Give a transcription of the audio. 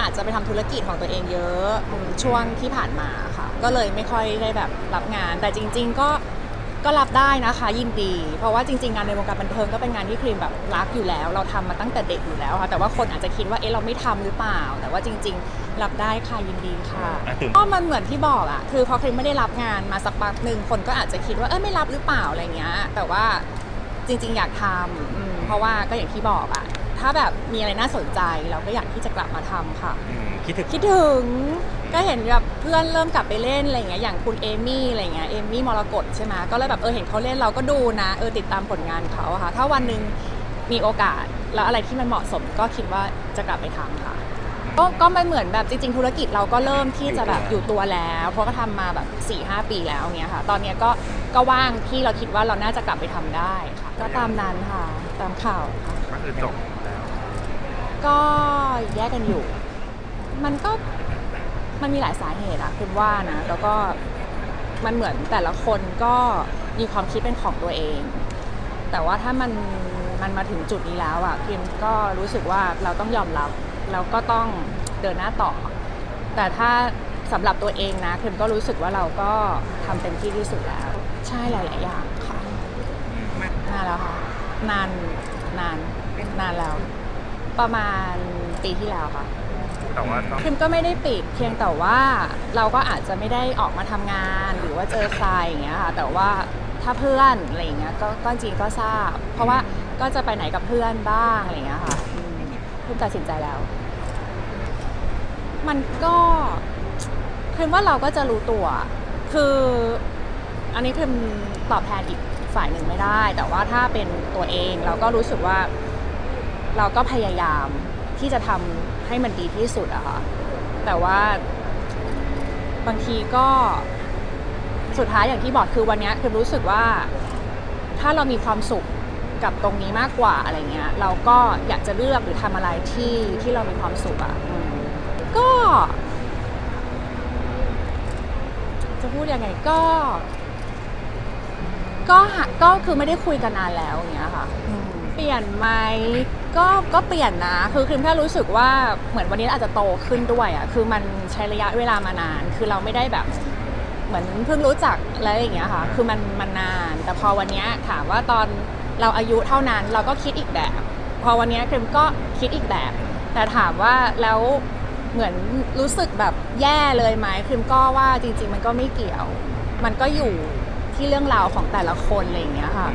อาจจะไปทำธุรกิจของตัวเองเยอะอืมช่วงที่ผ่านมาค่ะ ก็เลยไม่ค่อยได้แบบรับงาน แต่จริง ๆ ก็ก็รับได้นะคะยินดี เพราะว่าจริงๆงานในวงการบันเทิงก็เป็นงานที่ครีมแบบรักอยู่แล้ว เราทำมาตั้งแต่เด็กอยู่แล้วค่ะแต่ว่าคนอาจจะคิดว่าเอ๊ะเราไม่ทำหรือเปล่า แต่ว่าจริง ๆ รับได้ค่ะยินดีค่ะอะถึงก็มันเหมือนที่บอกอะคือพอครีมไม่ได้รับงานมาสักพักหนึ่งคนก็อาจจะคิดว่าเออไม่รับหรือเปล่าอะไรเงี้ยแต่ว่าจริง ๆ อยากทำอืมเพราะว่าก็อย่างที่บอกอะ ถ้าแบบมีอะไรน่าสนใจเราก็อยากที่จะกลับมาทำค่ะ อืมคิดถึงคิดถึงก็เห็นแบบเพื่อนเริ่มกลับไปเล่นอะไรเงี้ยอย่างคุณเอมี่อะไรเงี้ยเอมี่มรกตใช่ไหมก็เลยแบบเออเห็นเขาเล่นเราก็ดูนะเออติดตามผลงานเขาอะค่ะ ถ้าวันหนึ่งมีโอกาสแล้วอะไรที่มันเหมาะสมก็คิดว่าจะกลับไปทำค่ะก็ก็ไม่เหมือนแบบจริง ๆ ธุรกิจเราก็เริ่มที่จะแบบอยู่ตัวแล้ว เพราะก็ทำมาแบบ4ี่หปีแล้วเงี้ยค่ะ ตอนเนี้ยก็ก็ว่างที่เราคิดว่าเราน่าจะกลับไปทำได้ค่ะ ก็ตามนั้นค่ะตามข่าวค่ะ ก็คือจบแล้ว ก็แยกกันอยู่ มันก็มันมีหลายสาเหตุอะคุณว่านะแล้วก็มันเหมือนแต่ละคนก็มีความคิดเป็นของตัวเอง แต่ว่าถ้ามันมันมาถึงจุดนี้แล้วอะพิมก็รู้สึกว่าเราต้องยอมรับแล้วก็ต้องเดินหน้าต่อ แต่ถ้าสำหรับตัวเองนะพิมก็รู้สึกว่าเราก็ทำเต็มที่ที่สุดแล้ว ใช่หลายๆอย่างค่ะนานแล้วค่ะนานนานนานแล้ว ประมาณปีที่แล้วค่ะ แต่ว่าต้องพิมก็ไม่ได้ปิดเพียงแต่ว่าเราก็อาจจะไม่ได้ออกมาทำงานหรือว่าเจอใครอย่างเงี้ยค่ะ แต่ว่าถ้าเพื่อนอะไรอย่างเงี้ยก็ก็จริงก็ทราบ เพราะว่าก็จะไปไหนกับเพื่อนบ้างอะไรอย่างเงี้ยค่ะอืมพิมตัดสินใจแล้ว มันก็พิมว่าเราก็จะรู้ตัว คืออันนี้พิมตอบแทนอีกฝ่ายหนึ่งไม่ได้ แต่ว่าถ้าเป็นตัวเองเราก็รู้สึกว่า เราก็พยายามที่จะทำให้มันดีที่สุดอะค่ะแต่ว่าบางทีก็สุดท้ายอย่างที่บอกคือวันนี้คือรู้สึกว่าถ้าเรามีความสุขกับตรงนี้มากกว่าอะไรเงี้ย เราก็อยากจะเลือกหรือทำอะไรที่ที่เรามีความสุขอะก็ จะพูดยังไงก็ ก็ก็คือไม่ได้คุยกันนานแล้วอย่างเงี้ยค่ะ เปลี่ยนไหมก็ก็เปลี่ยนนะ คือคือแค่รู้สึกว่าเหมือนวันนี้อาจจะโตขึ้นด้วยอะคือมันใช้ระยะเวลามานาน คือเราไม่ได้แบบ เหมือนเพิ่งรู้จักอะไรอย่างเงี้ยค่ะ คือมันมันนาน แต่พอวันนี้ถามว่าตอนเราอายุเท่านั้นเราก็คิดอีกแบบ พอวันนี้ครีมก็คิดอีกแบบ แต่ถามว่าแล้วเหมือนรู้สึกแบบแย่เลยไหมครีมก็ว่าจริง ๆ มันก็ไม่เกี่ยว มันก็อยู่ที่เรื่องราวของแต่ละคนอะไรอย่างเงี้ยค่ะ